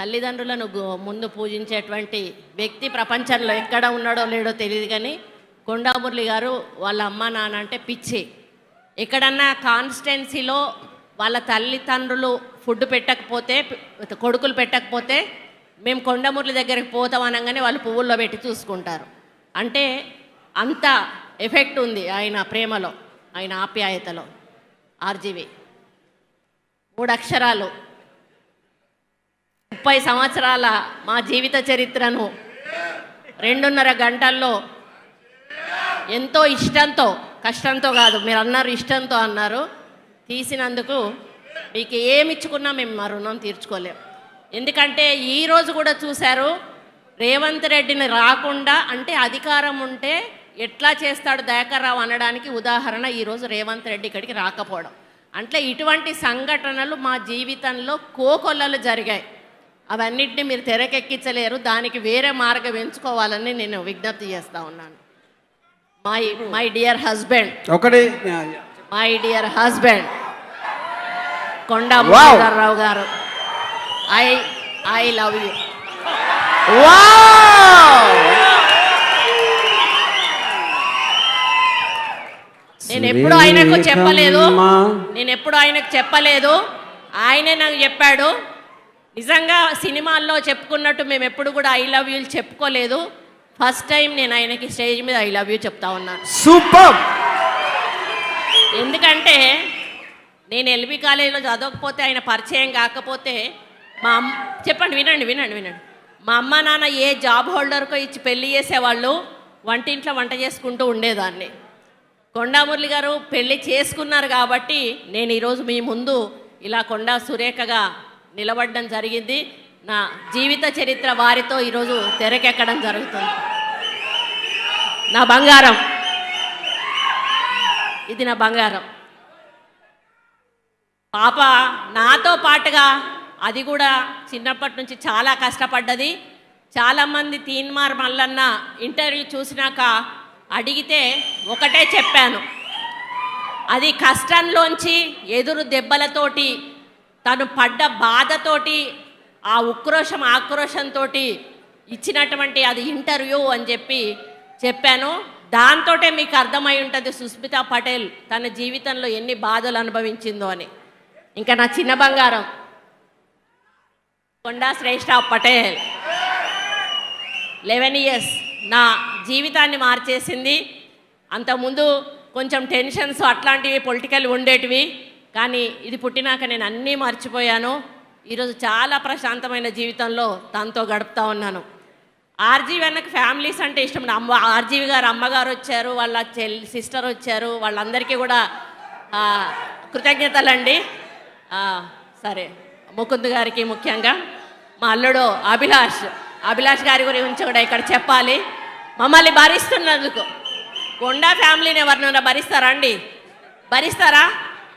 తల్లిదండ్రులను ముందు పూజించేటువంటి వ్యక్తి ప్రపంచంలో ఎక్కడ ఉన్నాడో లేడో తెలియదు కానీ కొండామురళి గారు వాళ్ళ అమ్మ నాన్న అంటే పిచ్చి. ఎక్కడన్నా కాన్స్టెన్సీలో వాళ్ళ తల్లిదండ్రులు ఫుడ్ పెట్టకపోతే కొడుకులు పెట్టకపోతే మేము కొండమురళి దగ్గరికి పోతాం అనగానే వాళ్ళు పువ్వుల్లో పెట్టి చూసుకుంటారు. అంటే అంత ఎఫెక్ట్ ఉంది ఆయన ప్రేమలో ఆయన ఆప్యాయతలో. ఆర్జీవి మూడు అక్షరాలు ముప్పై సంవత్సరాల మా జీవిత చరిత్రను రెండున్నర గంటల్లో ఎంతో ఇష్టంతో కష్టంతో కాదు మీరు అన్నారు ఇష్టంతో అన్నారు. తీసినందుకు మీకు ఏమిచ్చుకున్నా మేము మా రుణం తీర్చుకోలేం. ఎందుకంటే ఈరోజు కూడా చూశారు రేవంత్ రెడ్డిని రాకుండా అంటే అధికారం ఉంటే ఎట్లా చేస్తాడు దయాకర్రావు అనడానికి ఉదాహరణ ఈరోజు రేవంత్ రెడ్డి ఇక్కడికి రాకపోవడం. అంటే ఇటువంటి సంఘటనలు మా జీవితంలో కోకొల్లలు జరిగాయి. అవన్నిటిని మీరు తెరకెక్కించలేరు. దానికి వేరే మార్గం ఎంచుకోవాలని నేను విజ్ఞప్తి చేస్తా ఉన్నాను. మై మై డియర్ హస్బెండ్ ఒకటి. My dear husband Konda. Muralidhar Rao గారు. ఐ ఐ లవ్ యూ నేను ఎప్పుడు ఆయనకు చెప్పలేదు. నేను ఎప్పుడు ఆయనకు చెప్పలేదు. ఆయనే నాకు చెప్పాడు. నిజంగా సినిమాల్లో చెప్పుకున్నట్టు మేము ఎప్పుడు కూడా ఐ లవ్ యూ చెప్పుకోలేదు. ఫస్ట్ టైం నేను ఆయనకి స్టేజ్ మీద ఐ లవ్ యూ చెప్తా ఉన్నాను సూపర్! ఎందుకంటే నేను ఎల్బీ కాలేజీలో చదవకపోతే ఆయన పరిచయం కాకపోతే మా అమ్మ చెప్పండి వినండి వినండి వినండి. మా అమ్మ నాన్న ఏ జాబ్ హోల్డర్కో ఇచ్చి పెళ్ళి చేసేవాళ్ళు వంటింట్లో వంట చేసుకుంటూ ఉండేదాన్ని. కొండామురళి గారు పెళ్ళి చేసుకున్నారు కాబట్టి నేను ఈరోజు మీ ముందు ఇలా కొండా సురేఖగా నిలబడడం జరిగింది. నా జీవిత చరిత్ర వారితో ఈరోజు తెరకెక్కడం జరుగుతుంది. నా బంగారం. ఇది నా బంగారం. పాప నాతో పాటుగా అది కూడా చిన్నప్పటి నుంచి చాలా కష్టపడ్డది. చాలామంది తీన్మార్ మల్లన్న ఇంటర్వ్యూ చూసినాక అడిగితే ఒకటే చెప్పాను. అది కష్టంలోంచి ఎదురు దెబ్బలతోటి తను పడ్డ బాధతోటి ఆ ఉక్రోషం ఆక్రోషంతో ఇచ్చినటువంటి అది ఇంటర్వ్యూ అని చెప్పి చెప్పాను. దాంతోటే మీకు అర్థమై ఉంటుంది సుస్మితా పటేల్ తన జీవితంలో ఎన్ని బాధలు అనుభవించిందో అని. ఇంకా నా చిన్న బంగారం. కొండా శ్రేష్ఠ పటేల్. లెవెన్ ఇయర్స్ నా జీవితాన్ని మార్చేసింది. అంతకుముందు కొంచెం టెన్షన్స్ అట్లాంటివి పొలిటికల్ ఉండేటివి. కానీ ఇది పుట్టినాక నేను అన్నీ మర్చిపోయాను. ఈరోజు చాలా ప్రశాంతమైన జీవితంలో తనతో గడుపుతా ఉన్నాను. ఆర్జీవి వెనక్కి ఫ్యామిలీస్ అంటే ఇష్టం. అమ్మ ఆర్జీవి గారు అమ్మగారు వచ్చారు వాళ్ళ చెల్ సిస్టర్ వచ్చారు వాళ్ళందరికీ కూడా కృతజ్ఞతలండి. సరే ముకుంద్ గారికి ముఖ్యంగా మా అల్లుడు అభిలాష్ అభిలాష్ గారి గురించి కూడా ఇక్కడ చెప్పాలి. మమ్మల్ని భరిస్తున్నందుకు. కొండా ఫ్యామిలీని ఎవరినైనా భరిస్తారా అండి? భరిస్తారా?